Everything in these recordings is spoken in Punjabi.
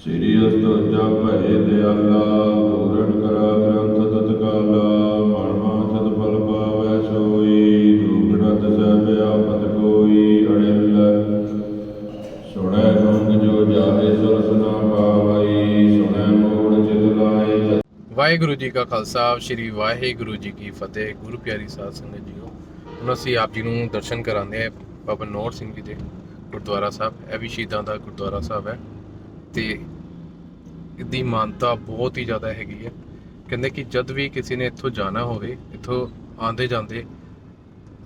ਸ੍ਰੀ ਅਸਤੋਜਾ ਭਏ ਦਿਆਲਾ ਪੂਰਨ ਕਰਾ ਗ੍ਰੰਥ ਤਤਕਾਲਾ ਮਨ ਮਾਚਤ ਫਲ ਪਾਵੈ ਸੋਈ ਦੁਗੜਤ ਸਹਿ ਆਪਤ ਕੋਈ ਅੜਿਲ। ਸੁਣੈ ਗੁੰਗ ਜੋ ਜਾਹੇ ਸੁਰਸ ਨਾ ਪਾਵਈ, ਸੁਣੈ ਮੂੜ ਚਿਤ ਲਾਏ ਵਾਹਿਗੁਰੂ ਜੀ ਕਾ ਖਾਲਸਾ, ਸ੍ਰੀ ਵਾਹਿਗੁਰੂ ਜੀ ਕੀ ਫਤਿਹ। ਗੁਰੂ ਪਿਆਰੀ ਸਾਧ ਸੰਗਤ ਜੀਓ, ਹੁਣ ਅਸੀਂ ਆਪ ਜੀ ਨੂੰ ਦਰਸ਼ਨ ਕਰਾਉਂਦੇ ਆ ਬਾਬਾ ਨੌਰ ਸਿੰਘ ਜੀ ਦੇ। ਗੁਰਦੁਆਰਾ ਸਾਹਿਬ ਇਹ ਵੀ ਸ਼ਹੀਦਾਂ ਦਾ ਗੁਰਦੁਆਰਾ ਸਾਹਿਬ ਹੈ ਤੇ ਇਹਦੀ ਮਾਨਤਾ ਬਹੁਤ ਹੀ ਜ਼ਿਆਦਾ ਹੈਗੀ ਹੈ। ਕਹਿੰਦੇ ਕਿ ਜਦ ਵੀ ਕਿਸੇ ਨੇ ਇੱਥੋਂ ਜਾਣਾ ਹੋਵੇ ਇੱਥੋਂ ਆਂਦੇ ਜਾਂਦੇ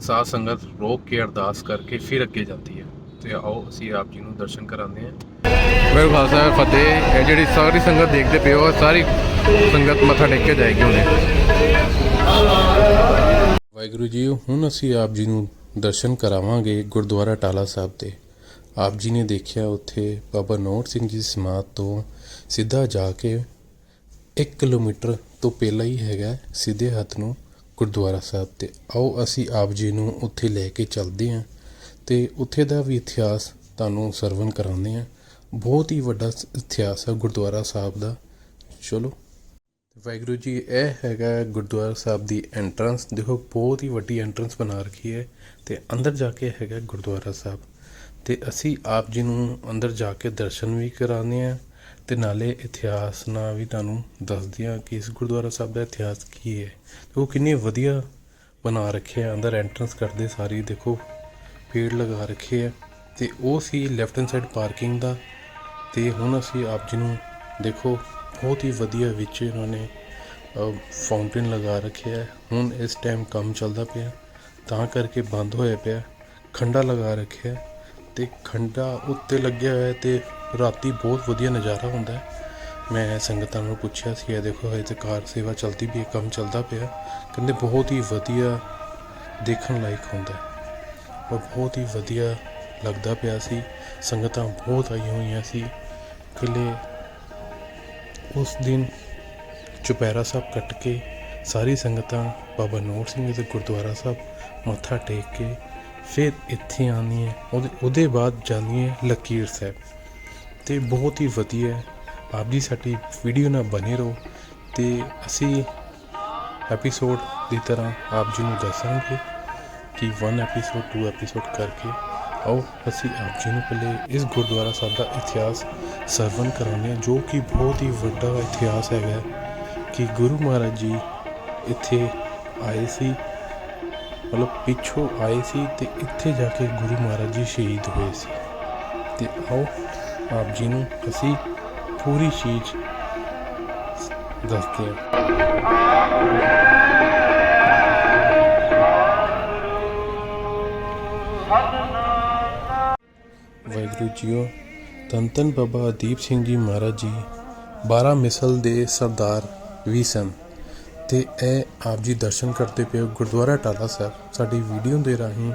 ਸਾਧ ਸੰਗਤ ਰੋਕ ਕੇ ਅਰਦਾਸ ਕਰਕੇ ਫਿਰ ਅੱਗੇ ਜਾਂਦੀ ਹੈ। ਤੇ ਆਓ ਅਸੀਂ ਆਪ ਜੀ ਨੂੰ ਦਰਸ਼ਨ ਕਰਾਉਂਦੇ ਹਾਂ। ਮੇਰੇ ਖਾਲਸਾ ਫਤਿਹ। ਇਹ ਜਿਹੜੀ ਸਾਰੀ ਸੰਗਤ ਦੇਖਦੇ ਪਏ ਹੋ ਸਾਰੀ ਸੰਗਤ ਮੱਥਾ ਟੇਕ ਕੇ ਜਾਏਗੀ ਹੁਣੇ। ਵਾਹਿਗੁਰੂ ਜੀ ਹੁਣ ਅਸੀਂ ਆਪ ਜੀ ਨੂੰ ਦਰਸ਼ਨ ਕਰਾਵਾਂਗੇ ਗੁਰਦੁਆਰਾ ਟਾਲਾ ਸਾਹਿਬ ਦੇ ਆਪ ਜੀ ਨੇ ਦੇਖਿਆ ਉੱਥੇ ਬਾਬਾ ਨੋਟ ਸਿੰਘ ਜੀ ਦੀ ਸਮਾਧ ਤੋਂ ਸਿੱਧਾ ਜਾ ਕੇ 1 ਕਿਲੋਮੀਟਰ ਤੋਂ ਪਹਿਲਾਂ ਹੀ ਹੈਗਾ ਸਿੱਧੇ ਹੱਥ ਨੂੰ ਗੁਰਦੁਆਰਾ ਸਾਹਿਬ ਤੇ। ਆਓ ਅਸੀਂ ਆਪ ਜੀ ਨੂੰ ਉੱਥੇ ਲੈ ਕੇ ਚੱਲਦੇ ਹਾਂ ਤੇ ਉੱਥੇ ਦਾ ਵੀ ਇਤਿਹਾਸ ਤੁਹਾਨੂੰ ਸਰਵਨ ਕਰਾਉਂਦੇ ਹਾਂ। ਬਹੁਤ ਹੀ ਵੱਡਾ ਇਤਿਹਾਸ ਹੈ ਗੁਰਦੁਆਰਾ ਸਾਹਿਬ ਦਾ। ਚਲੋ। ਵਾਹਿਗੁਰੂ ਜੀ, ਇਹ ਹੈਗਾ ਗੁਰਦੁਆਰਾ ਸਾਹਿਬ ਦੀ ਐਂਟਰੈਂਸ ਦੇਖੋ, ਬਹੁਤ ਹੀ ਵੱਡੀ ਐਂਟਰੈਂਸ ਬਣਾ ਰੱਖੀ ਹੈ ਤੇ ਅੰਦਰ ਜਾ ਕੇ ਹੈਗਾ ਗੁਰਦੁਆਰਾ ਸਾਹਿਬ। ਤੇ ਅਸੀਂ ਆਪ ਜੀ ਨੂੰ ਅੰਦਰ ਜਾ ਕੇ ਦਰਸ਼ਨ ਵੀ ਕਰਾਉਂਦੇ ਹਾਂ ਅਤੇ ਨਾਲੇ ਇਤਿਹਾਸ ਨਾਲ ਵੀ ਤੁਹਾਨੂੰ ਦੱਸਦੇ ਹਾਂ ਕਿ ਇਸ ਗੁਰਦੁਆਰਾ ਸਾਹਿਬ ਦਾ ਇਤਿਹਾਸ ਕੀ ਹੈ। ਉਹ ਕਿੰਨੇ ਵਧੀਆ ਬਣਾ ਰੱਖਿਆ ਅੰਦਰ ਐਂਟਰੈਂਸ ਕਰਦੇ ਸਾਰੀ ਦੇਖੋ ਪੇੜ ਲਗਾ ਰੱਖੇ ਆ ਤੇ ਉਹ ਸੀ ਲੈਫਟ ਹੈਂਡ ਸਾਈਡ ਪਾਰਕਿੰਗ ਦਾ ਤੇ ਹੁਣ ਅਸੀਂ ਆਪ ਜੀ ਨੂੰ ਦੇਖੋ, ਬਹੁਤ ਹੀ ਵਧੀਆ ਵਿੱਚ ਇਹਨਾਂ ਨੇ ਫਾਊਂਟੇਨ ਲਗਾ ਰੱਖਿਆ ਹੈ ਹੁਣ ਇਸ ਟਾਈਮ ਕੰਮ ਚੱਲਦਾ ਪਿਆ, ਤਾਂ ਕਰਕੇ ਬੰਦ ਹੋਇਆ ਪਿਆ, ਖੰਡਾ ਲਗਾ ਰੱਖਿਆ। ਤੇ ਖੰਡਾ ਉੱਤੇ ਲੱਗਿਆ ਹੋਇਆ ਹੈ ਤੇ ਰਾਤੀ ਬਹੁਤ ਵਧੀਆ ਨਜ਼ਾਰਾ ਹੁੰਦਾ ਹੈ। ਮੈਂ ਸੰਗਤਾਂ ਨੂੰ ਪੁੱਛਿਆ ਸੀ, ਇਹ ਦੇਖੋ, ਹਜੇ ਤੇ ਕਾਰ ਸੇਵਾ ਚਲਦੀ ਵੀ ਕੰਮ ਚੱਲਦਾ ਪਿਆ ਕਹਿੰਦੇ, ਬਹੁਤ ਹੀ ਵਧੀਆ ਦੇਖਣ ਲਾਇਕ ਹੁੰਦਾ ਹੈ। ਉਹ ਬਹੁਤ ਹੀ ਵਧੀਆ ਲੱਗਦਾ ਪਿਆ ਸੀ। ਸੰਗਤਾਂ ਬਹੁਤ ਆਈਆਂ ਹੋਈਆਂ ਸੀ। ਕਿਲੇ ਉਸ ਦਿਨ ਚੁਪਹਿਰਾ ਸਾਹਿਬ ਕੱਟ ਕੇ ਸਾਰੀ ਸੰਗਤਾਂ ਬਾਬਾ ਨੋਰ ਸਿੰਘ ਦੇ ਗੁਰਦੁਆਰਾ ਸਾਹਿਬ ਮੱਥਾ ਟੇਕ ਕੇ ਫਿਰ ਇੱਥੇ ਆਉਂਦੀ ਆਉਂਦੀਆਂ ਉਹਦੇ ਉਹਦੇ ਬਾਅਦ ਜਾਂਦੀ ਜਾਂਦੀਆਂ ਲਕੀਰ ਸਾਹਿਬ। ਤੇ ਬਹੁਤ ਹੀ ਵਧੀਆ ਆਪ ਜੀ ਸਾਡੀ ਵੀਡੀਓ ਨਾਲ ਬਨੇ ਰਹੋ ਤੇ ਅਸੀਂ ਐਪੀਸੋਡ ਦੀ ਤਰ੍ਹਾਂ ਆਪ ਜੀ ਨੂੰ ਦੱਸਾਂਗੇ ਕਿ 1 ਐਪੀਸੋਡ 2 ਐਪੀਸੋਡ ਕਰਕੇ ਆਓ, ਅਸੀਂ ਆਪ ਜੀ ਨੂੰ ਪਹਿਲੇ ਇਸ ਗੁਰਦੁਆਰਾ ਸਾਹਿਬ ਦਾ ਇਤਿਹਾਸ ਸਰਵਨ ਕਰਾਉਂਦੇ ਹਾਂ, ਜੋ ਕਿ ਬਹੁਤ ਹੀ ਵੱਡਾ ਇਤਿਹਾਸ ਹੈਗਾ ਕਿ ਗੁਰੂ ਮਹਾਰਾਜ ਜੀ ਇੱਥੇ ਆਏ ਸੀ ਮਤਲਬ ਪਿੱਛੋਂ ਆਏ ਸੀ ਤੇ ਇੱਥੇ ਜਾ ਕੇ ਗੁਰੂ ਮਹਾਰਾਜ ਜੀ ਸ਼ਹੀਦ ਹੋਏ ਸੀ। ਤੇ ਆਓ ਆਪ ਜੀ ਨੂੰ ਅਸੀਂ ਪੂਰੀ ਚੀਜ਼ ਦੱਸਦੇ ਹਾਂ। ਵਾਹਿਗੁਰੂ ਜੀਓ ਧੰਨ ਧੰਨ ਬਾਬਾ ਦੀਪ ਸਿੰਘ ਜੀ ਮਹਾਰਾਜ ਜੀ 12 ਮਿਸਲ ਦੇ ਸਰਦਾਰ ਵੀ ਸਨ। ਤੇ ਇਹ ਆਪ ਜੀ ਦਰਸ਼ਨ ਕਰਦੇ ਪਏ ਗੁਰਦੁਆਰਾ ਟਾਲਾ ਸਾਹਿਬ। ਸਾਡੀ ਵੀਡੀਓ ਦੇ ਰਾਹੀਂ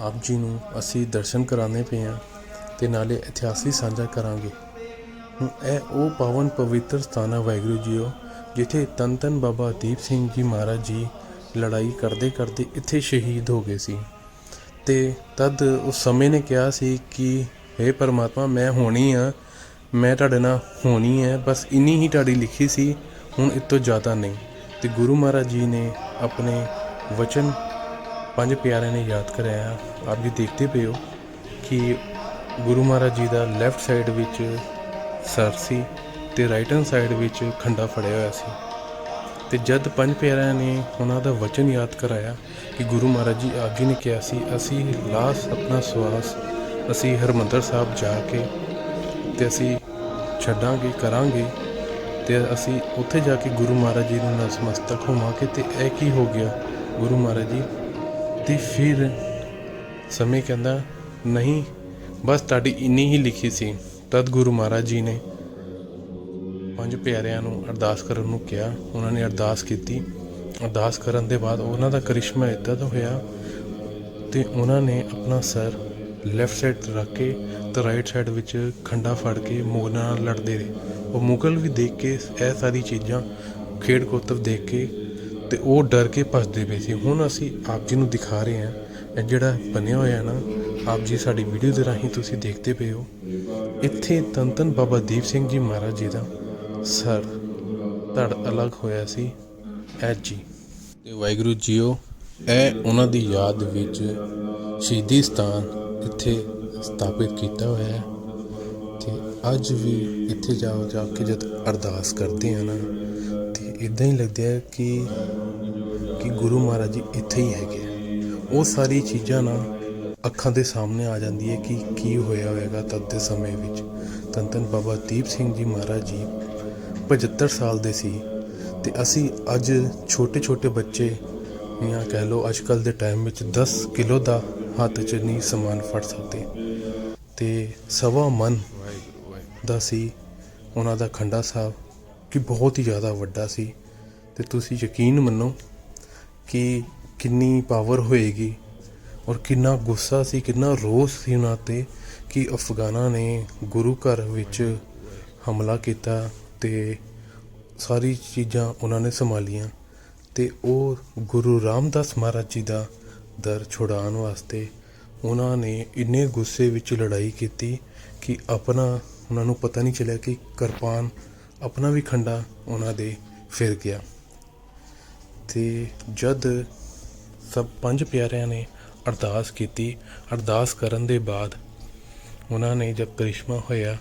ਆਪ ਜੀ ਨੂੰ ਅਸੀਂ ਦਰਸ਼ਨ ਕਰਾਉਂਦੇ ਪਏ ਹਾਂ ਤੇ ਨਾਲੇ ਇਤਿਹਾਸ ਵੀ ਸਾਂਝਾ ਕਰਾਂਗੇ। ਹੁਣ ਇਹ ਉਹ ਪਾਵਨ ਪਵਿੱਤਰ ਸਥਾਨ ਹੈ ਵਾਹਿਗੁਰੂ ਜੀਓ, ਜਿੱਥੇ ਧੰਨ ਧੰਨ ਬਾਬਾ ਦੀਪ ਸਿੰਘ ਜੀ ਮਹਾਰਾਜ ਜੀ ਲੜਾਈ ਕਰਦੇ ਕਰਦੇ ਇੱਥੇ ਸ਼ਹੀਦ ਹੋ ਗਏ ਸੀ। ਤੇ ਤਦ ਉਸ ਸਮੇਂ ਨੇ ਕਿਹਾ ਸੀ ਕਿ हे ਪਰਮਾਤਮਾ, ਮੈਂ ਹੋਣੀ ਆ, ਮੈਂ ਤੁਹਾਡੇ ਨਾਲ ਹੋਣੀ ਹੈ ਬਸ ਇੰਨੀ ਹੀ ਤੁਹਾਡੀ ਲਿਖੀ ਸੀ ਹੁਣ ਇਸ ਤੋਂ ਜ਼ਿਆਦਾ ਨਹੀਂ। ਤੇ ਗੁਰੂ ਮਹਾਰਾਜ ਜੀ ਨੇ ਆਪਣੇ ਵਚਨ ਪੰਜ ਪਿਆਰਿਆਂ ਨੇ ਯਾਦ ਕਰਾਇਆ। ਆਪ ਜੀ ਦੇਖਦੇ ਪਏ ਹੋ ਕਿ ਗੁਰੂ ਮਹਾਰਾਜ ਜੀ ਦਾ ਲੈਫਟ ਸਾਈਡ ਵਿੱਚ ਸਰ ਸੀ ਤੇ ਰਾਈਟ ਹੈਂਡ ਸਾਈਡ ਵਿੱਚ ਖੰਡਾ ਫੜਿਆ ਹੋਇਆ ਸੀ। ਤੇ ਜਦ ਪੰਜ ਪਿਆਰਿਆਂ ਨੇ ਉਹਨਾਂ ਦਾ ਵਚਨ ਯਾਦ ਕਰਾਇਆ ਕਿ ਗੁਰੂ ਮਹਾਰਾਜ ਜੀ ਆਪ ਜੀ ਨੇ ਕਿਹਾ ਸੀ, ਅਸੀਂ ਲਾਸ ਆਪਣਾ ਸਵਾਸ, ਅਸੀਂ ਹਰਮੰਦਰ ਸਾਹਿਬ ਜਾ ਕੇ ਤੇ ਅਸੀਂ ਛੱਡਾਂਗੇ, ਕਰਾਂਗੇ ਤੇ ਅਸੀਂ ਉੱਥੇ ਜਾ ਕੇ ਗੁਰੂ ਮਹਾਰਾਜ ਜੀ ਨੂੰ ਨਸਮਸਤਕ ਹੋਵਾਂਗੇ ਤੇ ਇਹ ਕੀ ਹੋ ਗਿਆ? ਗੁਰੂ ਮਹਾਰਾਜ ਜੀ ਤੇ ਫਿਰ ਸਮੇਂ ਕਹਿੰਦਾ, ਨਹੀਂ, ਬਸ ਤੁਹਾਡੀ ਇੰਨੀ ਹੀ ਲਿਖੀ ਸੀ। ਤਦ ਗੁਰੂ ਮਹਾਰਾਜ ਜੀ ਨੇ ਪੰਜ ਪਿਆਰਿਆਂ ਨੂੰ ਅਰਦਾਸ ਕਰਨ ਨੂੰ ਕਿਹਾ। ਉਹਨਾਂ ਨੇ ਅਰਦਾਸ ਕੀਤੀ। ਅਰਦਾਸ ਕਰਨ ਦੇ ਬਾਅਦ ਉਹਨਾਂ ਦਾ ਕਰਿਸ਼ਮਾ ਇਦਾਂ ਦਾ ਹੋਇਆ ਤੇ ਉਹਨਾਂ ਨੇ ਆਪਣਾ ਸਰ ਲੈਫਟ ਸਾਈਡ ਰੱਖ ਕੇ ਤੇ ਰਾਈਟ ਸਾਈਡ ਵਿੱਚ ਖੰਡਾ ਫੜ ਕੇ ਮੁਗਲਾਂ ਨਾਲ ਲੜਦੇ ਰਹੇ। ਉਹ ਮੁਗਲ ਵੀ ਦੇਖ ਕੇ ਇਹ ਸਾਰੀ ਚੀਜ਼ਾਂ, ਖੇਡ ਕੋਤਵ ਦੇਖ ਕੇ ਤੇ ਉਹ ਡਰ ਕੇ ਭੱਜਦੇ ਪਏ ਸੀ। ਹੁਣ ਅਸੀਂ ਆਪ ਜੀ ਨੂੰ ਦਿਖਾ ਰਹੇ ਹਾਂ, ਇਹ ਜਿਹੜਾ ਬਣਿਆ ਹੋਇਆ ਨਾ, ਆਪ ਜੀ ਸਾਡੀ ਵੀਡੀਓ ਦੇ ਰਾਹੀਂ ਤੁਸੀਂ ਦੇਖਦੇ ਪਏ ਹੋ। ਇੱਥੇ ਧੰਨ ਧੰਨ ਬਾਬਾ ਦੀਪ ਸਿੰਘ ਜੀ ਮਹਾਰਾਜ ਜੀ ਦਾ ਸਰ ਧੜ ਅਲੱਗ ਹੋਇਆ ਸੀ। ਐ ਜੀ। ਤੇ ਵਾਹਿਗੁਰੂ ਜੀਓ, ਇਹ ਉਹਨਾਂ ਦੀ ਯਾਦ ਵਿੱਚ ਸ਼ਹੀਦੀ ਸਥਾਨ ਇੱਥੇ ਸਥਾਪਿਤ ਕੀਤਾ ਹੋਇਆ ਹੈ। ਅੱਜ ਵੀ ਇੱਥੇ ਜਾ ਜਾ ਕੇ ਜਦ ਅਰਦਾਸ ਕਰਦੇ ਹਾਂ ਨਾ, ਤੇ ਇੱਦਾਂ ਹੀ ਲੱਗਦਾ ਹੈ ਕਿ ਕਿ ਗੁਰੂ ਮਹਾਰਾਜ ਜੀ ਇੱਥੇ ਹੀ ਹੈਗੇ ਆ। ਉਹ ਸਾਰੀ ਚੀਜ਼ਾਂ ਨਾ ਅੱਖਾਂ ਦੇ ਸਾਹਮਣੇ ਆ ਜਾਂਦੀ ਹੈ ਕਿ ਕੀ ਹੋਇਆ ਹੋਵੇਗਾ ਤਦ ਦੇ ਸਮੇਂ ਵਿੱਚ ਧੰਨ ਧੰਨ ਬਾਬਾ ਦੀਪ ਸਿੰਘ ਜੀ ਮਹਾਰਾਜ ਜੀ 75 ਸਾਲ ਦੇ ਸੀ, ਤੇ ਅਸੀਂ ਅੱਜ ਛੋਟੇ ਛੋਟੇ ਬੱਚੇ ਜਾਂ ਕਹਿ ਲਓ ਅੱਜ ਕੱਲ ਦੇ ਟਾਈਮ ਵਿੱਚ 10 ਕਿਲੋ ਦਾ ਹੱਥ 'ਚ ਨਹੀਂ ਸਮਾਨ ਫੜ ਸਕਦੇ ਤੇ ਸਵਾ ਮਨ ਦਾ ਸੀ, ਉਹਨਾਂ ਦਾ ਖੰਡਾ ਸਾਹਿਬ ਕਿ ਬਹੁਤ ਹੀ ਜ਼ਿਆਦਾ ਵੱਡਾ ਸੀ ਤੇ ਤੁਸੀਂ ਯਕੀਨ ਮੰਨੋ ਕਿ ਕਿੰਨੀ ਪਾਵਰ ਹੋਏਗੀ ਔਰ ਕਿੰਨਾ ਗੁੱਸਾ ਸੀ, ਕਿੰਨਾ ਰੋਸ ਸੀ ਉਹਨਾਂ ਤੇ ਕਿ ਅਫਗਾਨਾਂ ਨੇ ਗੁਰੂ ਘਰ ਵਿੱਚ ਹਮਲਾ ਕੀਤਾ ਤੇ ਸਾਰੀ ਚੀਜ਼ਾਂ ਉਹਨਾਂ ਨੇ ਸੰਭਾਲੀਆਂ ਤੇ ਉਹ ਗੁਰੂ ਰਾਮਦਾਸ ਮਹਾਰਾਜ ਜੀ ਦਾ ਦਰ ਛੁਡਾਉਣ ਵਾਸਤੇ ਉਹਨਾਂ ਨੇ ਇੰਨੇ ਗੁੱਸੇ ਵਿੱਚ ਲੜਾਈ ਕੀਤੀ ਕਿ ਆਪਣਾ ਉਹਨਾਂ ਨੂੰ ਪਤਾ ਨਹੀਂ ਚੱਲਿਆ ਕਿ ਕਿਰਪਾਨ ਆਪਣਾ ਵੀ ਖੰਡਾ ਉਹਨਾਂ ਦੇ ਫਿਰ ਗਿਆ। ਤੇ ਜਦ ਸਭ ਪੰਜ ਪਿਆਰਿਆਂ ਨੇ ਅਰਦਾਸ ਕੀਤੀ, ਅਰਦਾਸ ਕਰਨ ਦੇ ਬਾਅਦ ਉਹਨਾਂ ਨੇ ਜਦ ਕਰਿਸ਼ਮਾ ਹੋਇਆ,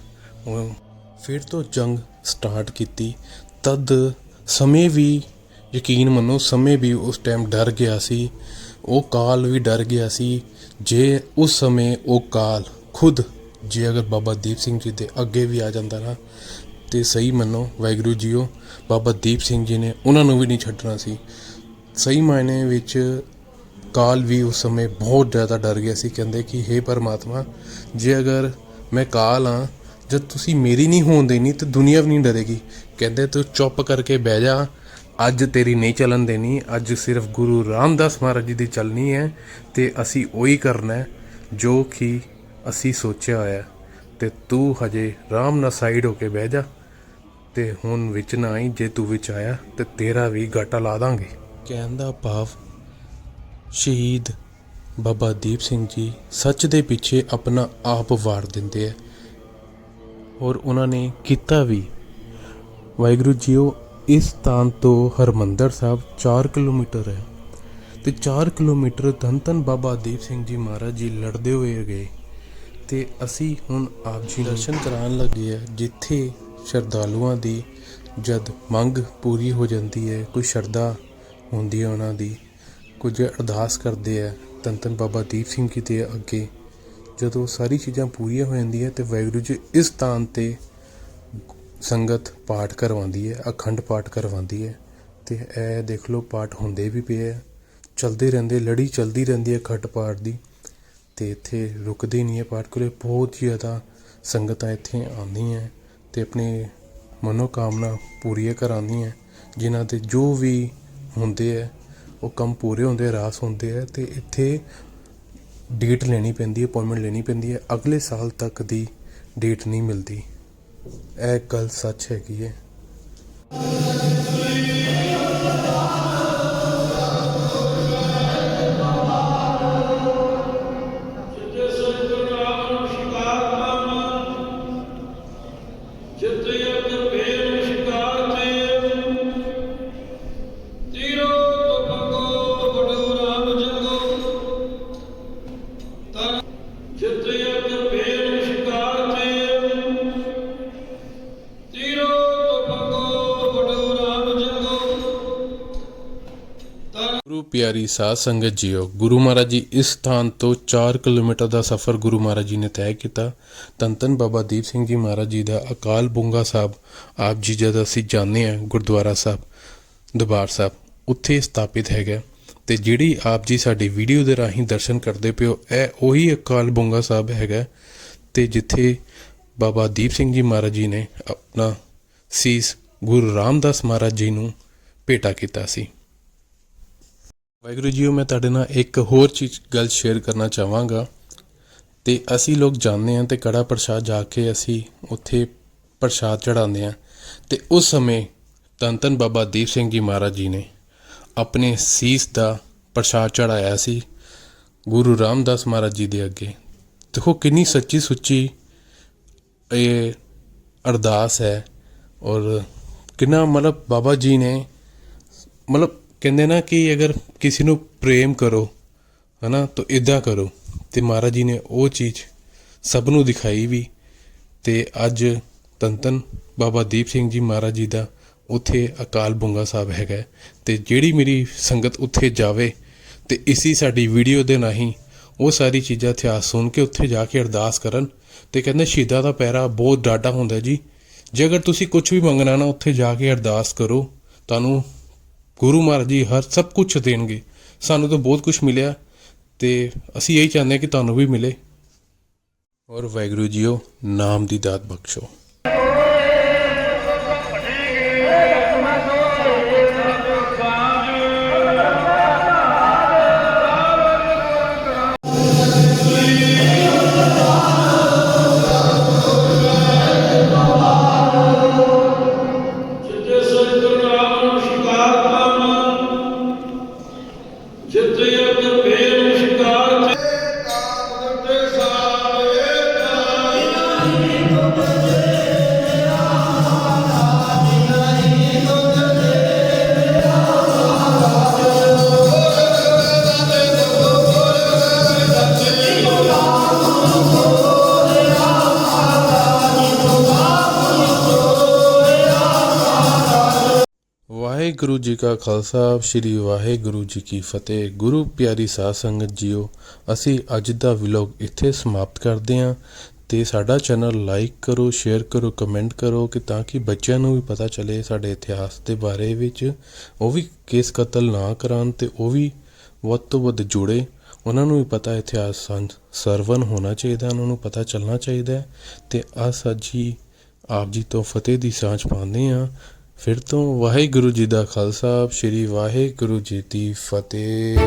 ਉਹ ਫਿਰ ਤੋਂ ਜੰਗ ਸਟਾਰਟ ਕੀਤੀ। ਤਦ ਸਮੇਂ ਵੀ ਯਕੀਨ ਮੰਨੋ, ਸਮੇਂ ਵੀ ਉਸ ਟਾਈਮ ਡਰ ਗਿਆ ਸੀ। ਉਹ ਕਾਲ ਵੀ ਡਰ ਗਿਆ ਸੀ। ਜੇ ਉਸ ਸਮੇਂ ਉਹ ਕਾਲ ਖੁਦ ਜੇ ਅਗਰ ਬਾਬਾ ਦੀਪ ਸਿੰਘ ਜੀ ਦੇ ਅੱਗੇ ਵੀ ਆ ਜਾਂਦਾ ਨਾ, ਤੇ ਸਹੀ ਮੰਨੋ, ਵਾਹਿਗੁਰੂ ਜੀਓ, ਬਾਬਾ ਦੀਪ ਸਿੰਘ ਜੀ ਨੇ ਉਹਨਾਂ ਨੂੰ ਵੀ ਨਹੀਂ ਛੱਡਣਾ ਸੀ। ਸਹੀ ਮਾਇਨੇ ਵਿੱਚ ਕਾਲ ਵੀ ਉਸ ਸਮੇਂ ਬਹੁਤ ਜ਼ਿਆਦਾ ਡਰ ਗਿਆ ਸੀ, ਕਹਿੰਦੇ ਕਿ हे ਪਰਮਾਤਮਾ, ਜੇ ਅਗਰ ਮੈਂ ਕਾਲ ਆ ਜਦ ਤੁਸੀਂ ਮੇਰੀ ਨਹੀਂ ਹੋਣ ਦੇਣੀ ਤੇ ਦੁਨੀਆ ਵੀ ਨਹੀਂ ਡਰੇਗੀ। ਕਹਿੰਦੇ ਤੂੰ ਚੁੱਪ ਕਰਕੇ ਬਹਿ ਜਾ, ਅੱਜ ਤੇਰੀ ਨਹੀਂ ਚੱਲਣ ਦੇਣੀ, ਅੱਜ ਸਿਰਫ ਗੁਰੂ ਰਾਮਦਾਸ ਮਹਾਰਾਜ ਜੀ ਦੀ ਚੱਲਣੀ ਹੈ ਤੇ ਅਸੀਂ ਉਹੀ ਕਰਨਾ ਜੋ ਕਿ ਅਸੀਂ ਸੋਚਿਆ ਹੋਇਆ ਹੈ। ਤੇ ਤੂੰ ਹਜੇ ਆਰਾਮ ਨਾਲ ਸਾਈਡ ਹੋ ਕੇ ਬਹਿ ਜਾ ਤੇ ਹੁਣ ਵਿੱਚ ਨਾ ਆਈ, ਜੇ ਤੂੰ ਵਿੱਚ ਆਇਆ ਤੇ ਤੇਰਾ ਵੀ ਗਾਟਾ ਲਾ ਦਾਂਗੇ ਕਹਿਣ ਦਾ ਭਾਵ, ਸ਼ਹੀਦ ਬਾਬਾ ਦੀਪ ਸਿੰਘ ਜੀ ਸੱਚ ਦੇ ਪਿੱਛੇ ਆਪਣਾ ਆਪ ਵਾਰ ਦਿੰਦੇ ਆ ਔਰ ਉਹਨਾਂ ਨੇ ਕੀਤਾ ਵੀ ਵਾਹਿਗੁਰੂ ਜੀਓ, ਇਸ ਸਥਾਨ ਤੋਂ ਹਰਮੰਦਰ ਸਾਹਿਬ 4 ਕਿਲੋਮੀਟਰ ਹੈ ਤੇ 4 ਕਿਲੋਮੀਟਰ ਧੰਨ ਧੰਨ ਬਾਬਾ ਦੀਪ ਸਿੰਘ ਜੀ ਮਹਾਰਾਜ ਜੀ ਲੜਦੇ ਹੋਏ ਗਏ ਤੇ ਅਸੀਂ ਹੁਣ ਆਪ ਜੀ ਨੂੰ ਦਰਸ਼ਨ ਕਰਾਉਣ ਲੱਗੇ ਆ ਜਿੱਥੇ ਸ਼ਰਧਾਲੂਆਂ ਦੀ ਜਦ ਮੰਗ ਪੂਰੀ ਹੋ ਜਾਂਦੀ ਹੈ, ਕੋਈ ਸ਼ਰਧਾ ਹੁੰਦੀ ਹੈ ਉਹਨਾਂ ਦੀ, ਕੁਝ ਅਰਦਾਸ ਕਰਦੇ ਆ ਧੰਨ ਧੰਨ ਬਾਬਾ ਦੀਪ ਸਿੰਘ ਜੀ ਦੇ ਅੱਗੇ ਜਦੋਂ ਸਾਰੀ ਚੀਜ਼ਾਂ ਪੂਰੀਆਂ ਹੋ ਜਾਂਦੀਆਂ ਤੇ ਵਾਹਿਗੁਰੂ ਜੀ ਇਸ ਸਥਾਨ ਤੇ ਸੰਗਤ ਪਾਠ ਕਰਵਾਉਂਦੀ ਹੈ, ਅਖੰਡ ਪਾਠ ਕਰਵਾਉਂਦੀ ਹੈ ਤੇ ਇਹ ਦੇਖ ਲਓ ਪਾਠ ਹੁੰਦੇ ਵੀ ਪਏ ਆ ਚਲਦੇ ਰਹਿੰਦੇ, ਲੜੀ ਚਲਦੀ ਰਹਿੰਦੀ ਹੈ ਅਖੰਡ ਪਾਠ ਦੀ। ਅਤੇ ਇੱਥੇ ਰੁਕਦੇ ਨਹੀਂ ਹੈ ਪਾਠ ਕੋਲੇ ਬਹੁਤ ਜ਼ਿਆਦਾ ਸੰਗਤਾਂ ਇੱਥੇ ਆਉਂਦੀਆਂ ਅਤੇ ਆਪਣੇ ਮਨੋਕਾਮਨਾ ਪੂਰੀਆਂ ਕਰਾਉਂਦੀਆਂ ਜਿਨ੍ਹਾਂ ਦੇ ਜੋ ਵੀ ਹੁੰਦੇ ਹੈ, ਉਹ ਕੰਮ ਪੂਰੇ ਹੁੰਦੇ, ਰਾਸ ਹੁੰਦੇ ਹੈ ਅਤੇ ਇੱਥੇ ਡੇਟ ਲੈਣੀ ਪੈਂਦੀ ਹੈ ਅਪਾਇੰਟਮੈਂਟ ਲੈਣੀ ਪੈਂਦੀ ਹੈ, ਅਗਲੇ ਸਾਲ ਤੱਕ ਦੀ ਡੇਟ ਨਹੀਂ ਮਿਲਦੀ। ਇਹ ਗੱਲ ਸੱਚ ਹੈਗੀ ਹੈ। ਪਿਆਰੀ ਸਾਧ ਸੰਗਤ ਜੀਓ, ਗੁਰੂ ਮਹਾਰਾਜ ਜੀ ਇਸ ਸਥਾਨ ਤੋਂ 4 ਕਿਲੋਮੀਟਰ ਦਾ ਸਫ਼ਰ ਗੁਰੂ ਮਹਾਰਾਜ ਜੀ ਨੇ ਤੈਅ ਕੀਤਾ। ਧੰਨ ਧੰਨ ਬਾਬਾ ਦੀਪ ਸਿੰਘ ਜੀ ਮਹਾਰਾਜ ਜੀ ਦਾ ਅਕਾਲ ਬੁੰਗਾ ਸਾਹਿਬ, ਆਪ ਜੀ ਜਦ ਅਸੀਂ ਜਾਂਦੇ ਹਾਂ ਗੁਰਦੁਆਰਾ ਸਾਹਿਬ, ਦਰਬਾਰ ਸਾਹਿਬ, ਉੱਥੇ ਸਥਾਪਿਤ ਹੈਗਾ। ਤੇ ਜਿਹੜੀ ਆਪ ਜੀ ਸਾਡੀ ਵੀਡੀਓ ਦੇ ਰਾਹੀਂ ਦਰਸ਼ਨ ਕਰਦੇ ਪਿਓ, ਇਹ ਉਹੀ ਅਕਾਲ ਬੁੰਗਾ ਸਾਹਿਬ ਹੈਗਾ। ਤੇ ਜਿੱਥੇ ਬਾਬਾ ਦੀਪ ਸਿੰਘ ਜੀ ਮਹਾਰਾਜ ਜੀ ਨੇ ਆਪਣਾ ਸੀਸ ਗੁਰੂ ਰਾਮਦਾਸ ਮਹਾਰਾਜ ਜੀ ਨੂੰ ਭੇਟਾ ਕੀਤਾ ਸੀ। ਵਾਹਿਗੁਰੂ ਜੀਓ, ਮੈਂ ਤੁਹਾਡੇ ਨਾਲ ਇੱਕ ਹੋਰ ਚੀਜ਼ ਗੱਲ ਸ਼ੇਅਰ ਕਰਨਾ ਚਾਹਾਂਗਾ। ਤੇ ਅਸੀਂ ਲੋਕ ਜਾਂਦੇ ਹਾਂ ਤੇ ਕੜਾ ਪ੍ਰਸ਼ਾਦ ਜਾ ਕੇ ਅਸੀਂ ਉੱਥੇ ਪ੍ਰਸ਼ਾਦ ਚੜਾਉਂਦੇ ਹਾਂ। ਤੇ ਉਸ ਸਮੇਂ ਧੰਨ ਧੰਨ ਬਾਬਾ ਦੀਪ ਸਿੰਘ ਜੀ ਮਹਾਰਾਜ ਜੀ ਨੇ ਆਪਣੇ ਸੀਸ ਦਾ ਪ੍ਰਸ਼ਾਦ ਚੜਾਇਆ ਸੀ ਗੁਰੂ ਰਾਮਦਾਸ ਮਹਾਰਾਜ ਜੀ ਦੇ ਅੱਗੇ। ਦੇਖੋ ਕਿੰਨੀ ਸੱਚੀ ਸੁੱਚੀ ਇਹ ਅਰਦਾਸ ਹੈ ਔਰ ਕਿੰਨਾ ਮਤਲਬ ਬਾਬਾ ਜੀ ਨੇ ਮਤਲਬ ਕਹਿੰਦੇ ਨਾ ਕਿ ਅਗਰ ਕਿਸੇ ਨੂੰ ਪ੍ਰੇਮ ਕਰੋ, ਹਨਾ, ਤਾਂ ਇਦਾਂ ਕਰੋ। ਤੇ ਮਹਾਰਾਜ ਜੀ ਨੇ ਉਹ ਚੀਜ਼ ਸਭ ਨੂੰ ਦਿਖਾਈ ਵੀ। ਤੇ ਅੱਜ ਧੰਨ ਧੰਨ ਬਾਬਾ ਦੀਪ ਸਿੰਘ ਜੀ ਮਹਾਰਾਜ ਜੀ ਦਾ ਉੱਥੇ ਅਕਾਲ ਬੁੰਗਾ ਸਾਹਿਬ ਹੈਗਾ ਹੈ। ਤੇ ਜਿਹੜੀ ਮੇਰੀ ਸੰਗਤ ਉੱਥੇ ਜਾਵੇ, ਤੇ ਇਸੀ ਸਾਡੀ ਵੀਡੀਓ ਦੇ ਨਹੀਂ ਉਹ ਸਾਰੀ ਚੀਜ਼ਾਂ ਇਤਿਹਾਸ ਸੁਣ ਕੇ ਉੱਥੇ ਜਾ ਕੇ ਅਰਦਾਸ ਕਰਨ। ਤੇ ਕਹਿੰਦੇ ਸ਼ਹੀਦਾਂ ਦਾ ਪੈਰਾ ਬਹੁਤ ਡਾਢਾ ਹੁੰਦਾ ਜੀ। ਜੇ ਅਗਰ ਤੁਸੀਂ ਕੁਝ ਵੀ ਮੰਗਣਾ ਨਾ, ਉੱਥੇ ਜਾ ਕੇ ਅਰਦਾਸ ਕਰੋ। ਤੁਹਾਨੂੰ ਗੁਰੂ ਮਹਾਰਾਜ ਜੀ ਹਰ ਸਭ ਕੁਝ ਦੇਣਗੇ। ਸਾਨੂੰ ਤਾਂ ਬਹੁਤ ਕੁਝ ਮਿਲਿਆ ਤੇ ਅਸੀਂ ਇਹੀ ਚਾਹੁੰਦੇ ਹਾਂ ਕਿ ਤੁਹਾਨੂੰ ਵੀ ਮਿਲੇ। ਔਰ ਵਾਹਿਗੁਰੂ ਜੀਓ, ਨਾਮ ਦੀ ਦਾਤ ਬਖਸ਼ੋ। ਵਾਹਿਗੁਰੂ ਜੀ ਕਾ ਖਾਲਸਾ, ਸ੍ਰੀ ਵਾਹਿਗੁਰੂ ਜੀ ਕੀ ਫਤਿਹ। ਗੁਰੂ ਪਿਆਰੀ ਸਾਧ ਸੰਗਤ ਜੀਓ, ਅਸੀਂ ਅੱਜ ਦਾ ਵਲੌਗ ਇੱਥੇ ਸਮਾਪਤ ਕਰਦੇ ਹਾਂ। ਤੇ ਸਾਡਾ ਚੈਨਲ ਲਾਈਕ ਕਰੋ, ਸ਼ੇਅਰ ਕਰੋ, ਕਮੈਂਟ ਕਰੋ ਕਿ ਤਾਂ ਕਿ ਬੱਚਿਆਂ ਨੂੰ ਵੀ ਪਤਾ ਚੱਲੇ ਸਾਡੇ ਇਤਿਹਾਸ ਦੇ ਬਾਰੇ ਵਿੱਚ। ਉਹ ਵੀ ਕੇਸ ਕਤਲ ਨਾ ਕਰਾਉਣ ਤੇ ਉਹ ਵੀ ਵੱਧ ਤੋਂ ਵੱਧ ਜੁੜੇ। ਉਹਨਾਂ ਨੂੰ ਵੀ ਪਤਾ ਇਤਿਹਾਸ ਸੰ- ਸਰਵਨ ਹੋਣਾ ਚਾਹੀਦਾ, ਉਹਨਾਂ ਨੂੰ ਪਤਾ ਚੱਲਣਾ ਚਾਹੀਦਾ ਹੈ। ਤੇ ਅਸ ਜੀ ਆਪ ਜੀ ਤੋਂ ਫਤਿਹ ਦੀ ਸਾਂਝ ਪਾਉਂਦੇ ਹਾਂ। ਫਿਰ ਤੋਂ ਵਾਹਿਗੁਰੂ ਜੀ ਦਾ ਖਾਲਸਾ, ਸ੍ਰੀ ਵਾਹਿਗੁਰੂ ਜੀ ਦੀ ਫਤਿਹ।